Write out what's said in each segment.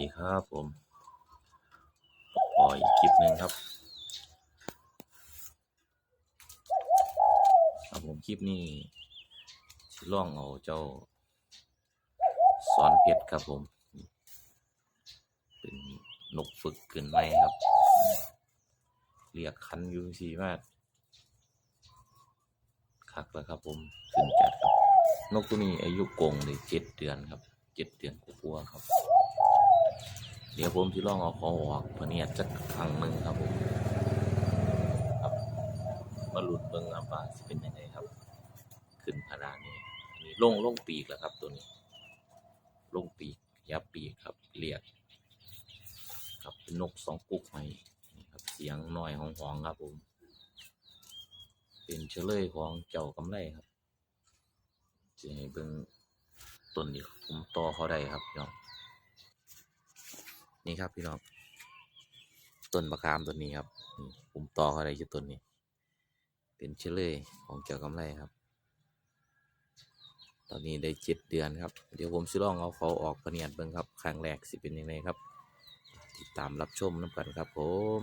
ดีครับผมปล่อยอีกคลิปหนึ่งครับครับผมคลิปนี้สิล่องเอาเจ้าสอนเพชรครับผม เป็นนกฝึกขึ้นไหมครับ เรียกคันยูสีมากคักแล้วครับผมขึ้นจัดครับ นกตัวนี้อายุกงเลยเจ็ดเดือนครับเจ็ดเดือนกว่าครับ เดี๋ยวผมจะลองเอาเขาออกพเนียดสักครั้งหนึ่งครับผมครับมาหลุดเบิ้งอัว่าจะเป็นยังไงครับ ขึ้นพนานี้อันนี้ลงลงปีกแล้วครับ ตัวนี้ ลงปีกยับปีกครับเรียกครับเป็นนกสองกุกใหม่นี่ครับ เสียงน้อยของหองครับผม เป็นเฉลยของเจ้ากำไรครับจะให้เบิ่งต้นนี้ผมต่อเขาได้ครับพี่น้อง นี่ครับพี่น้องต้นมะขามต้นนี้ครับนี่ผมต่อเขาได้ที่ต้นนี้ เป็นเฉลยของเจ้ากำไรครับ ตอนนี้ได้เจ็ดเดือนครับ เดี๋ยวผมสิลองเอาเขาออกพะเนียดเบิ่งครับครั้งแรกสิเป็นยังไงครับ ติดตามรับชมน้ำกันครับผม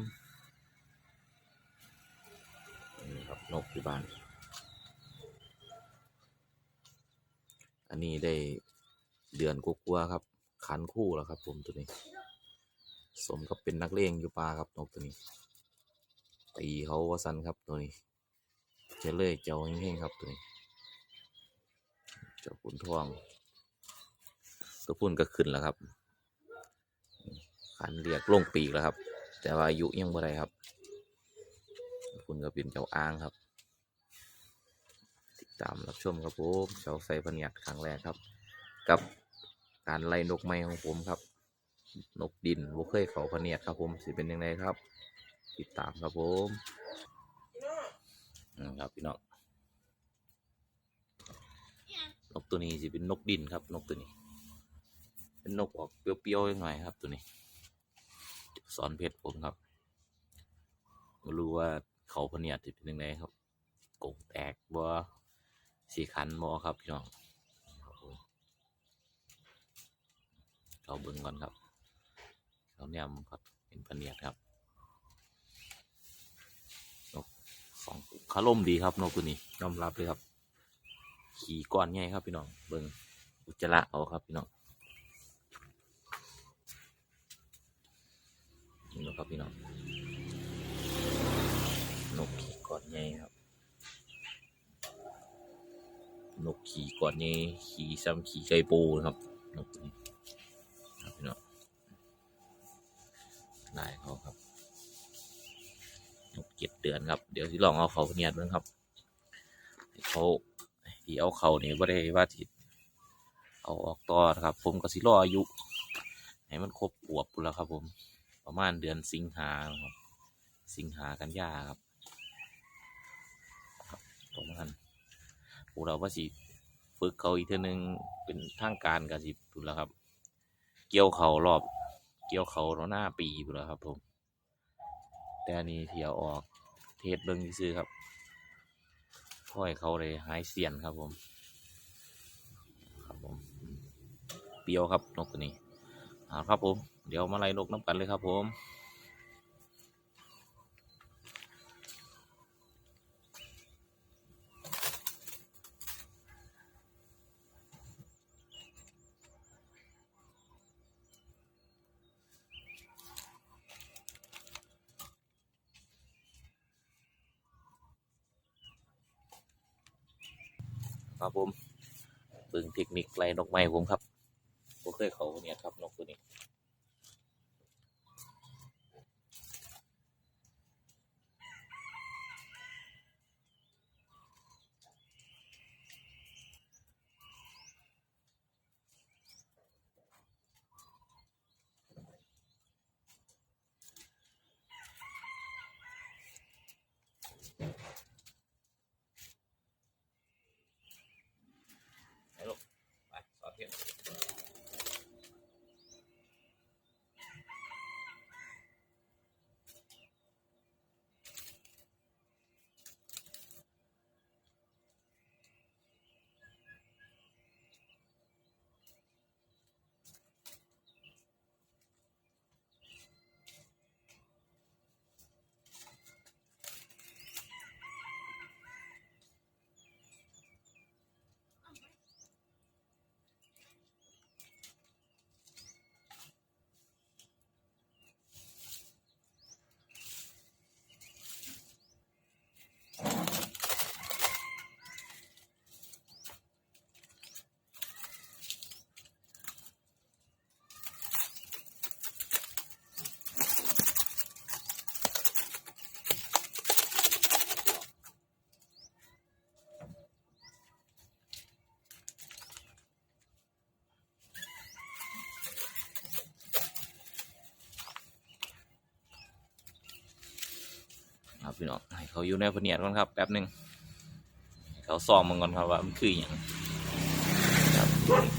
นี่ครับนกที่บ้าน อันนี้ได้เดือนกว่าๆครับคันคู่แล้วครับผมตัวนี้ สมกับเป็นนักเลงอยู่ป่าครับนกตัวนี้ ตีเขาว่าสันครับตัวนี้เจเลยเจ้าเฮงๆครับตัวนี้เจ้าขุนทองตัวพุ่นก็ขึ้นแล้วครับขันเรียกลงปีกแล้วครับ แต่ว่าอายุยังบ่ได้ครับคุณก็เป็นเจ้าอ้างครับ ติดตามรับชมครับผมเจ้าใส่พเนียดครั้งแรกครับ กับการไล่นกไม้ของผมครับ นกดินบ่เคยเขาพเนียดครับผมสิเป็นยังไงครับ ติดตามครับผมอืมครับพี่น้องนกตัวนี้สิเป็นนกดินครับ นกตัวนี้ เป็นนกออกเปรี้ยวๆหน่อยครับ ตัวนี้ สอนเพชรผมครับไม่รู้ว่าเขาพเนียดจะเป็นยังไงครับกงแตกบ่สีขันบ่ครับพี่น้องครับผมเราเบิ่งก่อนครับ เราเนี่ยมครับเป็นพะเนียดครับนกสองคาร่มดีครับนกตัวนี้ยอมรับเลยครับ ขี่ก้อนใหญ่ครับพี่น้องเบิ่งอุจจาระเอาครับพี่น้องนี่นะครับพี่น้องนกขี่กอดใหญ่ครับนกขี่กอดใหญ่ขี่ซ้ำขี่ไก่ปูนะครับนกตัวนี้ อนครับ เดี๋ยวที่ลองเอาเขาเนียดมั้งครับ เขาที่เอาเขาเนี่ยว่าได้ว่าที่เอาออกต่อครับ ผมก็สิรออายุให้มันครบอวบพู้นแล้วครับ ผม ประมาณเดือนสิงหาครับ สิงหากันยาครับครับประมาณพวกเราว่าสิฝึกเขาอีกเท่านึงเป็นทางการกับสิพูแล้วครับ เกี่ยวเขารอบเกี่ยวเขาหน้าปีพูดแล้วครับ ผมแต่นนี้เที่ยวออก เทศเบิ้งซื้อครับพ่อยเขาเลยหายเสียนครับผม ครับผมเปรียวครับนกตัวนี้อ่าครับผม เดี๋ยวมาไล่นกน้ำกันเลยครับผม ครับผมเบิ่งเทคนิคไล่นกไม้ผมครับผมเคยเขาเนี่ยครับนกตัวนี้ พี่น้องให้เขาอยู่ในพเนียดก่อนครับแป๊บหนึงเขาซอมมันก่อนครับว่ามันคืออย่างครับ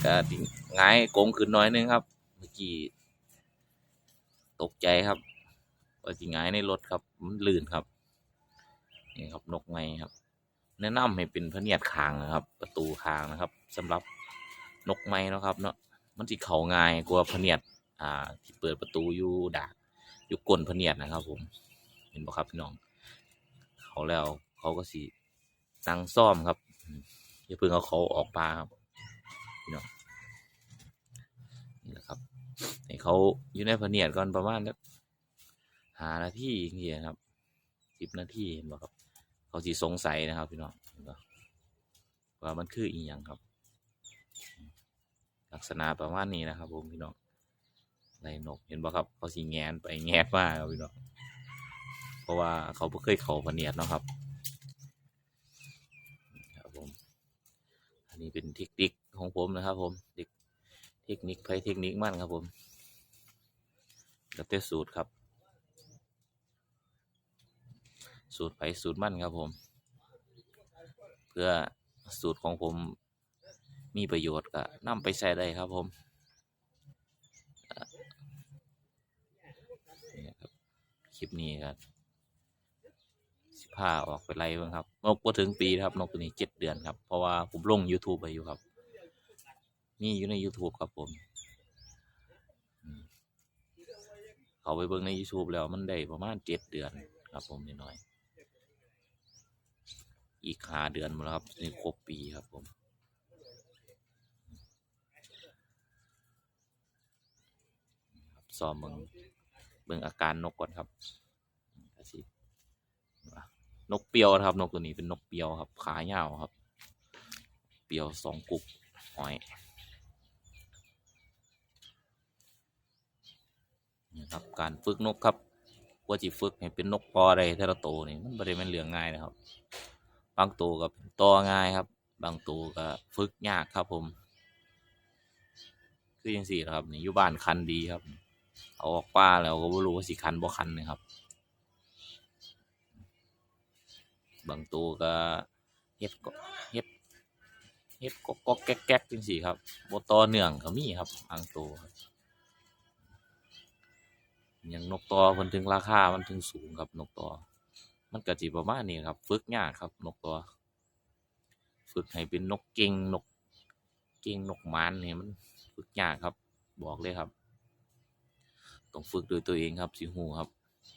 ก็ดิหงายโกงขึ้นน้อยนึงครับ เมื่อกี้ตกใจครับว่าสิหงายในรถครับมันลื่นครับนี่ครับนกไม้ครับ แนะนำให้เป็นพเนียดคางนะครับ ประตูคางนะครับสำหรับนกไม้นะครับ เนาะมันสิเขาง่ายกว่าพเนียดอ่าที่เปิดประตูอยู่ดากอยู่ก้นพเนียดนะครับ ผม เห็นบ่ครับพี่น้อง เขาแล้ว เขาก็สินั่งซ่อมครับ อย่าเพิ่งเอาเขาออกปลาครับพี่น้องนี่แหละครับให้เขาอยู่ในพะเนียดก่อนประมาณสักหานาทีอย่างเงี้ยครับสิบนาทีเห็นบ่ครับ เขาสิสงสัยนะครับพี่น้องเห็นบ่ว่ามันคืออีหยังครับ ลักษณะประมาณนี้นะครับ ผมพี่น้องไรนกเห็นบ่ครับ เขาสิแงนไปแงนมากครับพี่น้อง ราะว่าเขาบ่งเคยเขาพะเนียดเนาะครับครับผมอันนี้เป็นเทคนิคของผมนะครับ ผมเทคนิคไปเทคนิคมั่นครับผมแล้วแต่สูตรครับ สูตรไปสูตรมั่นครับผม เพื่อสูตรของผมมีประโยชน์ก็นำไปใช้ได้ครับผมคลิปนี้ครับ สิพาออกไปไล่เบ้างครับนกพอถึงปีครับนกตัวนี้เจ็ดเดือนครับ เพราะว่าผมลง YouTube ไปอยู่ครับ มีอยู่ใน YouTube ครับผม เขาไปเบิ่งใน YouTube แล้วมันได้ประมาณเจ็ดเดือนครับ ผมนิดหน่อย อีกห้าเดือนมดแล้วครับนี่ครบปีครับผมครับซ้อมเบิ่งเบิ่งอาการนกก่อนครับสิ นกเปียวนะครับ นกตัวนี้เป็นนกเปียวครับ ขายาวครับ เปียวสองกุกหอยนี่ครับการฝึกนกครับว่าจิฝึกให้เป็นนกปออะได้แต่ละตัวนี่มันไม่ได้เป็นเรื่องง่ายนะครับ บางตัวก็เป็นตัวง่ายครับ บางตัวก็ฝึกยากครับผม คือยังสี่ครับนี่อยู่บ้านคันดีครับ เอาออกป้าแล้วก็ไม่รู้ว่าสิคันบ่คันนะครับ บางตัวก็เฮ็ดก็เฮ็ดเฮ็ดก็ก็แก๊กแก๊กจังซี่ครับบ่ต่อเนื่องก็มีครับบางตัวครับอย่างนกตอเพิ่นถึงราคา มันถึงสูงครับนกตอมันก็สิประมาณนี้ครับ ฝึกยากครับ นกตอฝึกให้เป็นนกเก่งนกเก่งนกหมานนี่มันฝึกยากครับ บอกเลยครับต้องฝึกโดวยตัวเองครับสิฮู้ครับ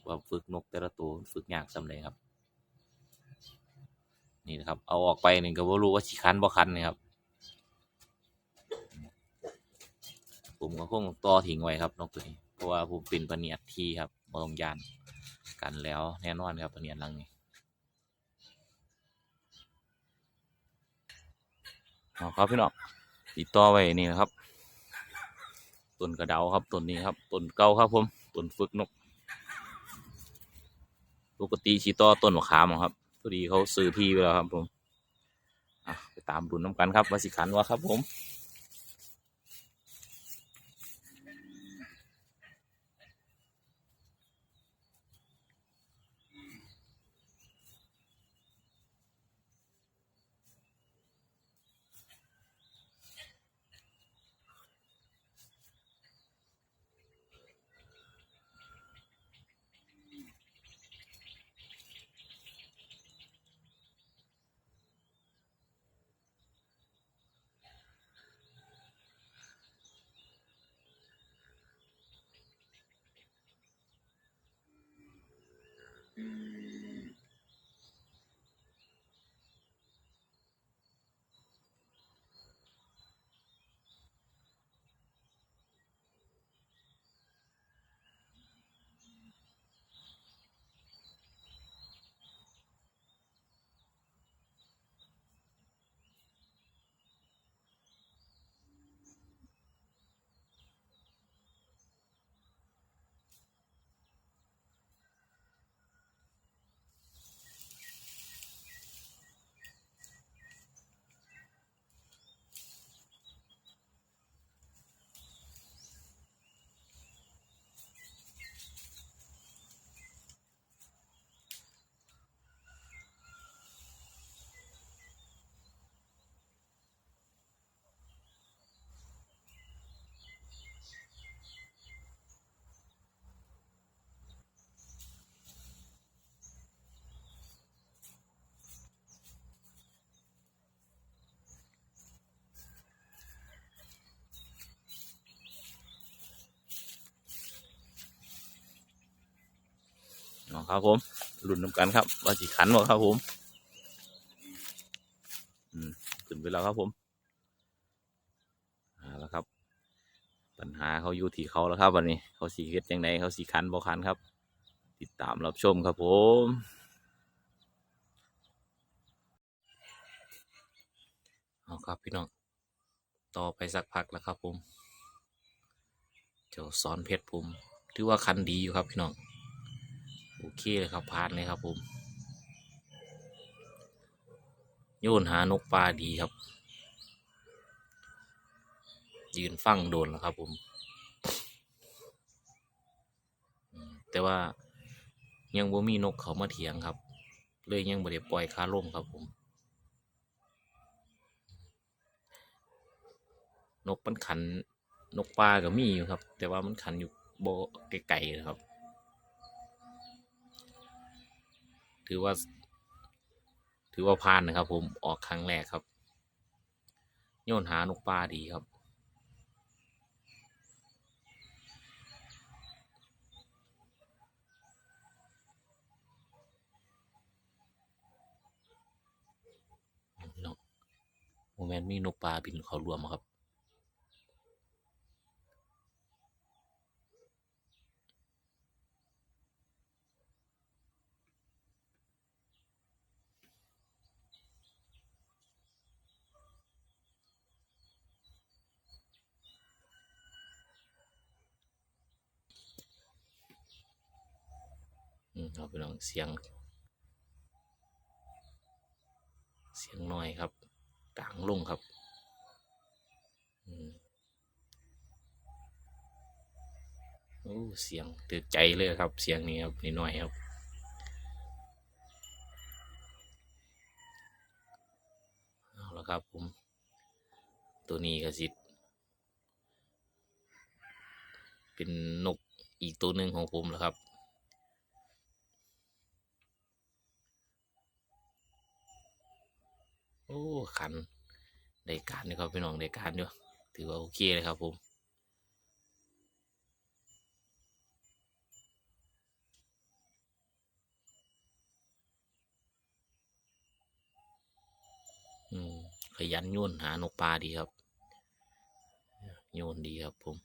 ว่าฝึกนกแต่ละตัวฝึกยากส่ำใดครับ นี่นะครับ เอาออกไปหนึ่งก็บ่รู้ว่าสิคันบ่คันนี่ครับ ผมก็คงต่อทิ้งไว้ครับนกตัวนี้ เพราะว่าผมเป็นปะเนียดที่ครับบ่ต้องยานกันแล้วแน่นอนครับปะเนียดลังนี้เอาครับพี่น้องติดต่อไว้นี่นะครับต้นกระเดาครับต้นนี้ครับต้นเก่าครับผมต้นฝึกนก ปกติชีต่อต้นมะขามอะครับ พอดีเขาซื้อที่ไปแล้วครับผมไปตามดุนน้ำกันครับวาสิขันวะครับผม Mm-hmm. ครับผมรุ่นน้ำกันครับว่าจีขันบ่ครับผมอืมขึ้นไปแล้วครับผมเอาละครับ ปัญหาเขาอยู่ที่เขาแล้วครับวันนี้ เขาสีเฮ็ดยังไงเขาสีขันบ่ขันครับ ติดตามรับชมครับผมเอาครับพี่น้องต่อไปสักพักแล้วครับผมเจ้าสอนเพชรผมถือว่าคันดีอยู่ครับพี่น้อง โอเคเลยครับผ่านเลยครับผมโยนหานกปลาดีครับ ยืนฟังโดนแล้วครับผม แต่ว่ายังบ่มีนกเขามาเถียงครับ เลยยังบ่ได้ปล่อยคาล่มครับผม นกมันขันนกปลาก็มีอยู่ครับ แต่ว่ามันขันอยู่โบไกลๆนะครับ ถือว่า ถือว่าผ่านนะครับ ผมออกครั้งแรกครับ โยนหานกปลาดีครับนาะโมเมนต์มีนกปลาบินเขารวมครับ ครับพี่น้องเสียง เสียงน้อยครับกลางลงครับอืมโอ้เสียงตึกใจเลยครับ เสียงนี้ครับนิดหน่อยครับเอาละครับผม ตัวนี้ก็สิเป็นนกอีกตัวหนึ่งของผมแหละครับ โอ้ขันได้การนะครับพี่น้องได้การอยู่ถือว่าโอเคเลยครับผมอืมขยันโยนหานกปลาดีครับ โยนดีครับผม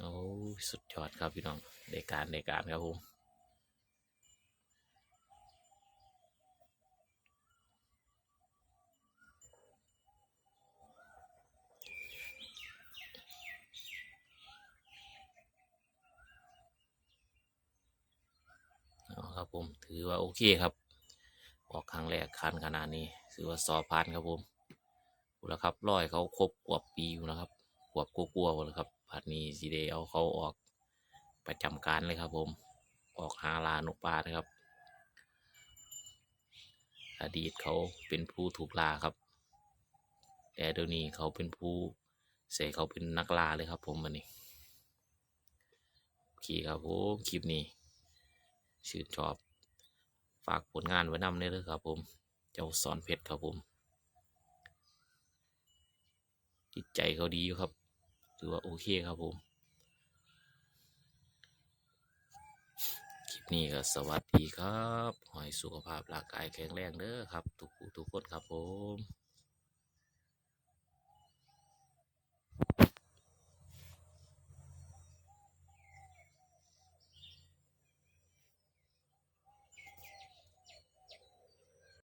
โอ้ย สุดยอดครับพี่น้องได้การได้การครับผมเอาครับผมถือว่าโอเคครับออกครั้งแรกคันขนาดนี้ถือว่าสอบผ่านครับผมดูแล้วครับร้อยเขาครบกว่าปีอยู่นะครับ กว่ากลัวๆหมดเลยครับพัดนี้สีเดเอาเขาออกประจำการเลยครับ ผม ออกหาลานกปลานะครับ อดีตเขาเป็นผู้ถูกลาครับ แต่เดี๋ยวนี้เขาเป็นผู้เสกเขาเป็นนักล่าเลยครับ ผมวันนี้โอเคครับผมคลิปนี้ชื่นชอบฝากผลงานไว้นำได้เลยครับ ผม เจ้าสอนเพชรครับผมจิตใจเขาดีอยู่ครับ ถือว่าโอเคครับผม คลิปนี้ก็สวัสดีครับหอยสุขภาพร่างกายแข็งแรงเด้อครับ ทุกทุกคนครับผม